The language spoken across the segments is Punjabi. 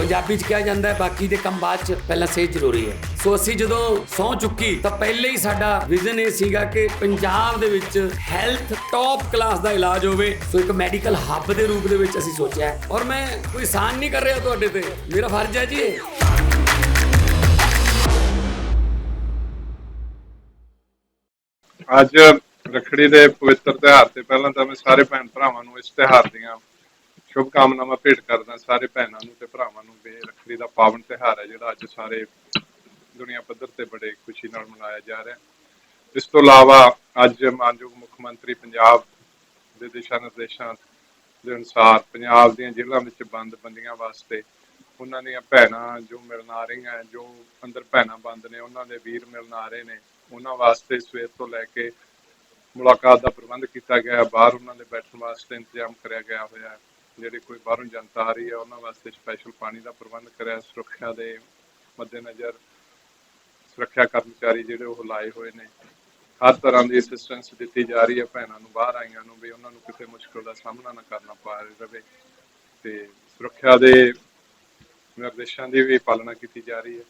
ਪੰਜਾਬੀ ਚ ਕਿਹਾ ਜਾਂਦਾ ਹੈ, ਬਾਕੀ ਦੇ ਕੰਮ ਬਾਅਦ ਚ ਪਹਿਲਾਂ ਸਿਹਤ ਜ਼ਰੂਰੀ ਹੈ। ਸੋ ਅਸੀਂ ਜਦੋਂ ਸੌ ਚੁੱਕੀ, ਤਾਂ ਪਹਿਲੇ ਹੀ ਸਾਡਾ ਵਿਜ਼ਨ ਇਹ ਸੀਗਾ ਕਿ ਪੰਜਾਬ ਦੇ ਵਿੱਚ ਹੈਲਥ ਟੌਪ ਕਲਾਸ ਦਾ ਇਲਾਜ ਹੋਵੇ। ਸੋ ਇੱਕ ਮੈਡੀਕਲ ਹੱਬ ਦੇ ਰੂਪ ਦੇ ਵਿੱਚ ਅਸੀਂ ਸੋਚਿਆ ਔਰ ਮੈਂ ਕੋਈ ਸਾਨ ਨਹੀਂ ਕਰ ਰਿਹਾ ਤੁਹਾਡੇ ਤੇ। ਮੇਰਾ ਫਰਜ਼ ਹੈ ਜੀ ਅੱਜ ਰੱਖੜੀ ਦੇ ਪਵਿੱਤਰ ਤਿਉਹਾਰ ਤੇ ਪਹਿਲਾਂ ਤਾਂ ਮੈਂ ਸਾਰੇ ਭੈਣ ਭਰਾਵਾਂ ਨੂੰ ਇਸ ਤਿਉਹਾਰ ਦੀਆਂ ਸ਼ੁਭ ਕਾਮਨਾਵਾਂ ਭੇਟ ਕਰਦਾ ਸਾਰੇ ਭੈਣਾਂ ਨੂੰ ਤੇ ਭਰਾਵਾਂ ਨੂੰ ਵੀ। ਰੱਖੜੀ ਦਾ ਪਾਵਨ ਤਿਉਹਾਰ ਹੈ ਜਿਹੜਾ ਅੱਜ ਸਾਰੇ ਦੁਨੀਆ ਪੱਧਰ ਤੇ ਬੜੇ ਖੁਸ਼ੀ ਨਾਲ ਮਨਾਇਆ ਜਾ ਰਿਹਾ ਇਸ ਤੋਂ ਇਲਾਵਾ ਅੱਜ ਮਾਨਯੋਗ ਮੁੱਖ ਮੰਤਰੀ ਪੰਜਾਬ ਦੇ ਦਿਸ਼ਾ ਨਿਰਦੇਸ਼ਾਂ ਦੇ ਅਨੁਸਾਰ ਪੰਜਾਬ ਦੀਆਂ ਜੇਲ੍ਹਾਂ ਵਿੱਚ ਬੰਦ ਬੰਦੀਆਂ ਵਾਸਤੇ ਉਹਨਾਂ ਦੀਆਂ ਭੈਣਾਂ ਜੋ ਮਿਲਣ ਆ ਰਹੀਆਂ ਜੋ ਅੰਦਰ ਭੈਣਾਂ ਬੰਦ ਨੇ, ਉਹਨਾਂ ਦੇ ਵੀਰ ਮਿਲਣ ਆ ਰਹੇ ਨੇ, ਉਹਨਾਂ ਵਾਸਤੇ ਸਵੇਰ ਤੋਂ ਲੈ ਕੇ ਮੁਲਾਕਾਤ ਦਾ ਪ੍ਰਬੰਧ ਕੀਤਾ ਗਿਆ ਬਾਹਰ ਉਹਨਾਂ ਦੇ ਬੈਠਣ ਵਾਸਤੇ ਇੰਤਜ਼ਾਮ ਕਰਿਆ ਗਿਆ ਹੋਇਆ ਹੈ। ਜਿਹੜੇ ਕੋਈ ਬਾਹਰੋਂ ਜਨਤਾ ਆ ਰਹੀ ਹੈ, ਉਹਨਾਂ ਵਾਸਤੇ ਸਪੈਸ਼ਲ ਪਾਣੀ ਦਾ ਪ੍ਰਬੰਧ ਕਰਿਆ, ਸੁਰੱਖਿਆ ਦੇ ਮੱਦੇਨਜ਼ਰ ਸੁਰੱਖਿਆ ਕਰਮਚਾਰੀ ਜਿਹੜੇ ਉਹ ਲਾਏ ਹੋਏ ਨੇ। ਹਰ ਤਰ੍ਹਾਂ ਦੀ ਅਸਿਸਟੈਂਸ ਦਿੱਤੀ ਜਾ ਰਹੀ ਹੈ, ਭੈਣਾਂ ਨੂੰ ਬਾਹਰ ਆਈਆਂ ਨੂੰ ਵੀ ਉਹਨਾਂ ਨੂੰ ਕਿਸੇ ਮੁਸ਼ਕਲ ਦਾ ਸਾਹਮਣਾ ਨਾ ਕਰਨਾ ਪਾ ਰਵੇ ਤੇ ਸੁਰੱਖਿਆ ਦੇ ਨਿਰਦੇਸ਼ਾਂ ਦੀ ਵੀ ਪਾਲਣਾ ਕੀਤੀ ਜਾ ਰਹੀ ਹੈ।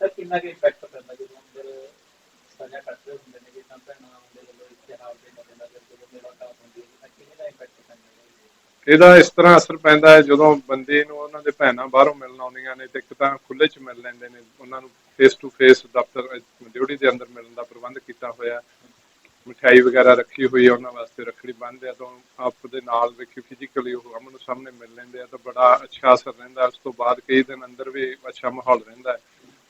ਸਰ, ਕਿੰਨਾ ਕੁ ਇੰਪੈਕਟ ਪੈਂਦਾ ਜਦੋਂ ਅੰਦਰ ਸਜ਼ਾ ਕੱਟਦੇ ਹੁੰਦੇ ਨੇ, ਜਿੱਦਾਂ ਭੈਣਾਂ ਦੇ ਵੱਲੋਂ ਇਸ਼ਤਿਹਾਰ ਦੇ ਮੱਦੇਨਜ਼ਰ ਜਦੋਂ ਮੁਲਾਕਾਤ ਹੁੰਦੀ ਹੈ ਤਾਂ ਕਿੰਨੇ ਦਾ ਇੰਪੈਕਟ ਪੈਂਦਾ ਹੈ ਇਹਦਾ ਇਸ ਤਰ੍ਹਾਂ ਅਸਰ ਪੈਂਦਾ ਹੈ ਜਦੋਂ ਬੰਦੇ ਨੂੰ ਉਹਨਾਂ ਦੇ ਭੈਣਾਂ ਬਾਹਰੋਂ ਮਿਲਣ ਆਉਂਦੀਆਂ ਨੇ ਤੇ ਇੱਕ ਤਾਂ ਖੁੱਲੇ 'ਚ ਮਿਲ ਲੈਂਦੇ ਨੇ ਉਹਨਾਂ ਨੂੰ ਫੇਸ ਟੂ ਫੇਸ ਦਫ਼ਤਰ ਡਿਊਟੀ ਦੇ ਅੰਦਰ ਮਿਲਣ ਦਾ ਪ੍ਰਬੰਧ ਕੀਤਾ ਹੋਇਆ ਮਠਿਆਈ ਵਗੈਰਾ ਰੱਖੀ ਹੋਈ ਹੈ ਉਹਨਾਂ ਵਾਸਤੇ ਰੱਖੜੀ ਬੰਨ੍ਹਦੇ ਆ ਤਾਂ ਆਪ ਦੇ ਨਾਲ ਵੇਖੀ ਫਿਜ਼ੀਕਲੀ ਉਹ ਆਮਣੇ ਸਾਹਮਣੇ ਮਿਲ ਲੈਂਦੇ ਆ ਤਾਂ ਬੜਾ ਅੱਛਾ ਅਸਰ ਰਹਿੰਦਾ ਉਸ ਤੋਂ ਬਾਅਦ ਕਈ ਦਿਨ ਅੰਦਰ ਵੀ ਅੱਛਾ ਮਾਹੌਲ ਰਹਿੰਦਾ ਹੈ।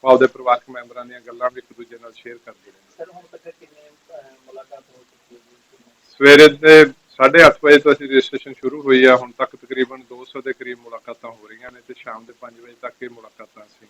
ਆਪਦੇ ਪਰਿਵਾਰਕ ਮੈਂਬਰਾਂ ਦੀਆਂ ਗੱਲਾਂ ਵੀ ਇੱਕ ਦੂਜੇ ਨਾਲ ਸ਼ੇਅਰ ਕਰਦੇ ਨੇ ਸਰ ਹੁਣ ਤੱਕ ਕਿੰਨੇ ਮੁਲਾਕਾਤ ਹੋ ਚੁੱਕੀ ਹੈ? ਸਵੇਰੇ ਦੇ 8:30 ਵਜੇ ਤੋਂ ਅਸੀਂ ਰਜਿਸਟ੍ਰੇਸ਼ਨ ਸ਼ੁਰੂ ਹੋਈ ਆ। ਹੁਣ ਤੱਕ ਤਕਰੀਬਨ 200 ਦੇ ਕਰੀਬ ਮੁਲਾਕਾਤਾਂ ਹੋ ਰਹੀਆਂ ਨੇ ਤੇ ਸ਼ਾਮ ਦੇ 5 ਵਜੇ ਤੱਕ ਇਹ ਮੁਲਾਕਾਤਾਂ ਅਸੀਂ